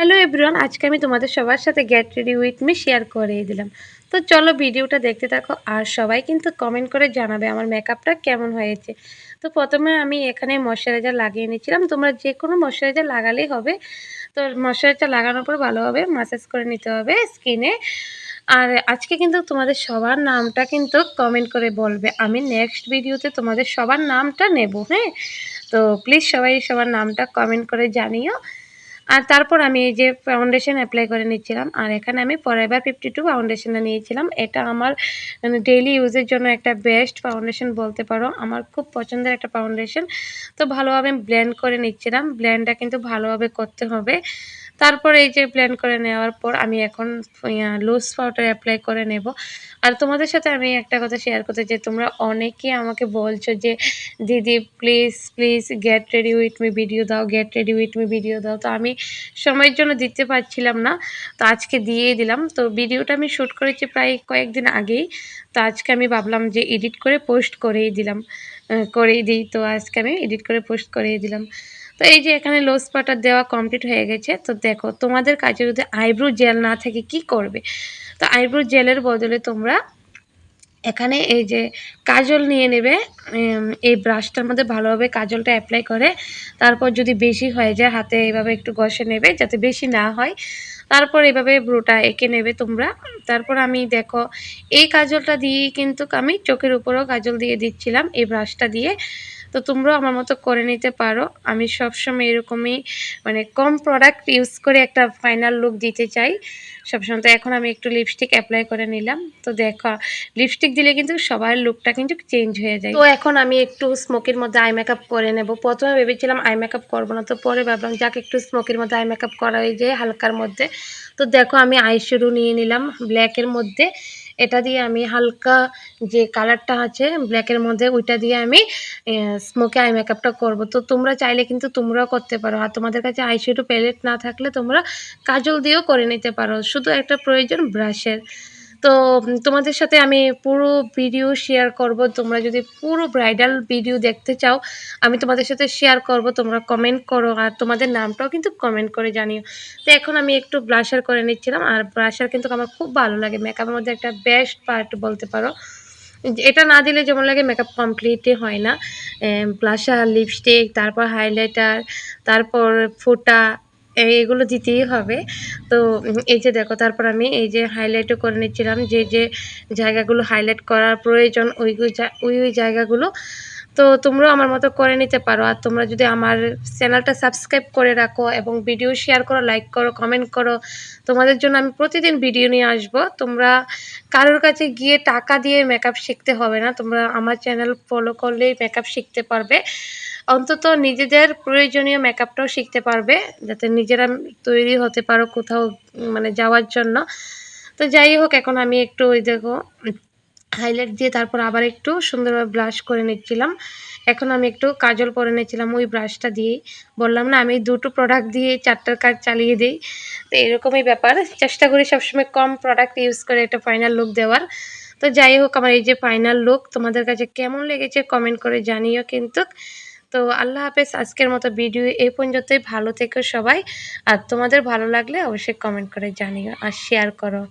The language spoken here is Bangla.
হ্যালো এভরিওয়ান আজকে আমি তোমাদের সবার সাথে get ready with me share করে দিলাম। তো চলো ভিডিওটা দেখতে থাকো আর সবাই কিন্তু কমেন্ট করে জানাবে আমার মেকআপটা কেমন হয়েছে। তো প্রথমে আমি এখানে ময়শ্চারাইজার লাগিয়ে নিয়েছিলাম। তোমরা যে কোনো ময়শ্চারাইজার লাগালেই হবে। তো ময়শ্চারাইজার লাগানোর পর ভালোভাবে মাসাজ করে নিতে হবে স্কিনে আর আজকে কিন্তু তোমাদের সবার নামটা কিন্তু কমেন্ট করে বলবে। আমি নেক্সট ভিডিওতে তোমাদের সবার নামটা নেব হ্যাঁ? তো প্লিজ সবাই সবার নামটা কমেন্ট করে জানিও। আর তারপর আমি এই যে ফাউন্ডেশন অ্যাপ্লাই করে নিচ্ছিলাম, আর এখানে আমি ফরএভার ফিফটি টু ফাউন্ডেশনটা নিয়েছিলাম। এটা আমার মানে ডেইলি ইউজের জন্য একটা বেস্ট ফাউন্ডেশন বলতে পারো। আমার খুব পছন্দের একটা ফাউন্ডেশন তো ভালোভাবে ব্ল্যান্ড করে নিচ্ছিলাম। ব্ল্যান্ডটা কিন্তু ভালোভাবে করতে হবে। তারপর এই যে ব্লেন্ড করে নেওয়ার পর আমি এখন লুজ পাউডার অ্যাপ্লাই করে নেব। আর তোমাদের সাথে আমি একটা কথা শেয়ার করতে চাই তোমরা অনেকে আমাকে বলছো যে, দিদি please please get ready with me video দাও get ready with me video দাও। তো আমি সময়ের জন্য দিতে পারছিলাম না, তো আজকে দিয়েই দিলাম। তো ভিডিওটা আমি শ্যুট করেছি প্রায় কয়েকদিন আগেই, তো আজকে আমি ভাবলাম যে এডিট করে পোস্ট করেই দিলাম। করেই দিই। তো আজকে আমি এডিট করে পোস্ট করেই দিলাম। তো এই যে এখানে লোস পাটার দেওয়া কমপ্লিট হয়ে গেছে। তো দেখো, তোমাদের কাছে যদি আইব্রো জেল না থাকে, কি করবে? তো আইব্রো জেলের বদলে তোমরা এখানে এই যে কাজল নিয়ে নেবে। এই ব্রাশটার মধ্যে ভালোভাবে কাজলটা অ্যাপ্লাই করে। তারপর যদি বেশি হয়ে যায়, হাতে এইভাবে একটু ঘষে নেবে, যাতে বেশি না হয়। তারপর এভাবে ব্রোটা এঁকে নেবে তোমরা। তারপর আমি দেখো, এই কাজলটা দিয়েই কিন্তু আমি চোখের উপরেও কাজল দিয়ে দিচ্ছিলাম, এই ব্রাশটা দিয়ে। তো তোমরাও আমার মতো করে নিতে পারো। আমি সবসময় এরকমই মানে কম প্রোডাক্ট ইউজ করে একটা ফাইনাল লুক দিতে চাই। সবসময় তো এখন আমি একটু লিপস্টিক অ্যাপ্লাই করে নিলাম। তো দেখো লিপস্টিক দিলে কিন্তু সবার লুকটা কিন্তু চেঞ্জ হয়ে যায়। তো এখন আমি একটু স্মোকের মধ্যে আই মেকআপ করে নেব। প্রথমে ভেবেছিলাম আই মেকআপ করব না, তো পরে ভাবলাম, যাক একটু স্মোকের মধ্যে আই মেকআপ করা হয়ে যায় হালকার মধ্যে। তো দেখো, আমি আইশ্যাডো নিয়ে নিলাম ব্ল্যাকের মধ্যে। এটা দিয়ে আমি হালকা যে কালারটা আছে ব্ল্যাকের মধ্যে ওইটা দিয়ে আমি স্মোকে আই মেকআপটা করব। তো তোমরা চাইলে কিন্তু তোমরাও করতে পারো। আর তোমাদের কাছে আইশ্যাডো প্যালেট না থাকলে তোমরা কাজল দিয়েও করে নিতে পারো। শুধু একটা প্রয়োজন ব্রাশের তো তোমাদের সাথে আমি পুরো ভিডিও শেয়ার করব। তোমরা যদি পুরো ব্রাইডাল ভিডিও দেখতে চাও, আমি তোমাদের সাথে শেয়ার করব। তোমরা কমেন্ট করো আর তোমাদের নামটাও কিন্তু কমেন্ট করে জানিও। তো এখন আমি একটু ব্লাশার করে নিচ্ছিলাম আর ব্লাশার কিন্তু আমার খুব ভালো লাগে। মেকআপের মধ্যে একটা বেস্ট পার্ট বলতে পারো। এটা না দিলে যেমন লাগে মেকআপ কমপ্লিটই হয় না। ব্লাশার লিপস্টিক তারপর হাইলাইটার তারপর ফোটা এগুলো দিতেই হবে। তো এই যে দেখো, তারপর আমি এই যে হাইলাইটও করে নিচ্ছিলাম যে যে জায়গাগুলো হাইলাইট করার প্রয়োজন, ওই ওই ওই জায়গাগুলো তো তোমরাও আমার মতো করে নিতে পারো। আর তোমরা যদি আমার চ্যানেলটা সাবস্ক্রাইব করে রাখো এবং ভিডিও শেয়ার করো, লাইক করো, কমেন্ট করো, তোমাদের জন্য আমি প্রতিদিন ভিডিও নিয়ে আসব। তোমরা কারোর কাছে গিয়ে টাকা দিয়ে মেকআপ শিখতে হবে না। তোমরা আমার চ্যানেল ফলো করলেই মেকআপ শিখতে পারবে। অন্তত নিজেদের প্রয়োজনীয় মেকআপটাও শিখতে পারবে, যাতে নিজেরা তৈরি হতে পারো কোথাও মানে যাওয়ার জন্য। তো যাই হোক, এখন আমি একটু ওই দেখো হাইলাইট দিয়ে তারপর আবার একটু সুন্দরভাবে ব্রাশ করে নিচ্ছিলাম। এখন আমি একটু কাজল পরে নিয়েছিলাম ওই ব্রাশটা দিয়েই। বললাম, না, আমি দুটো প্রোডাক্ট দিয়ে চারটার কাজ চালিয়ে দিই। তো এরকমই ব্যাপার। চেষ্টা করি সবসময় কম প্রোডাক্ট ইউজ করে একটা ফাইনাল লুক দেওয়ার। তো যাই হোক, আমার এই যে ফাইনাল লুক তোমাদের কাছে কেমন লেগেছে কমেন্ট করে জানিও কিন্তু। তো আল্লাহ হাফেজ, আজকের মতো ভিডিও এই পর্যন্তই। ভালো থেকো সবাই। আর তোমাদের ভালো লাগলে অবশ্যই কমেন্ট করে জানিও আর শেয়ার করো।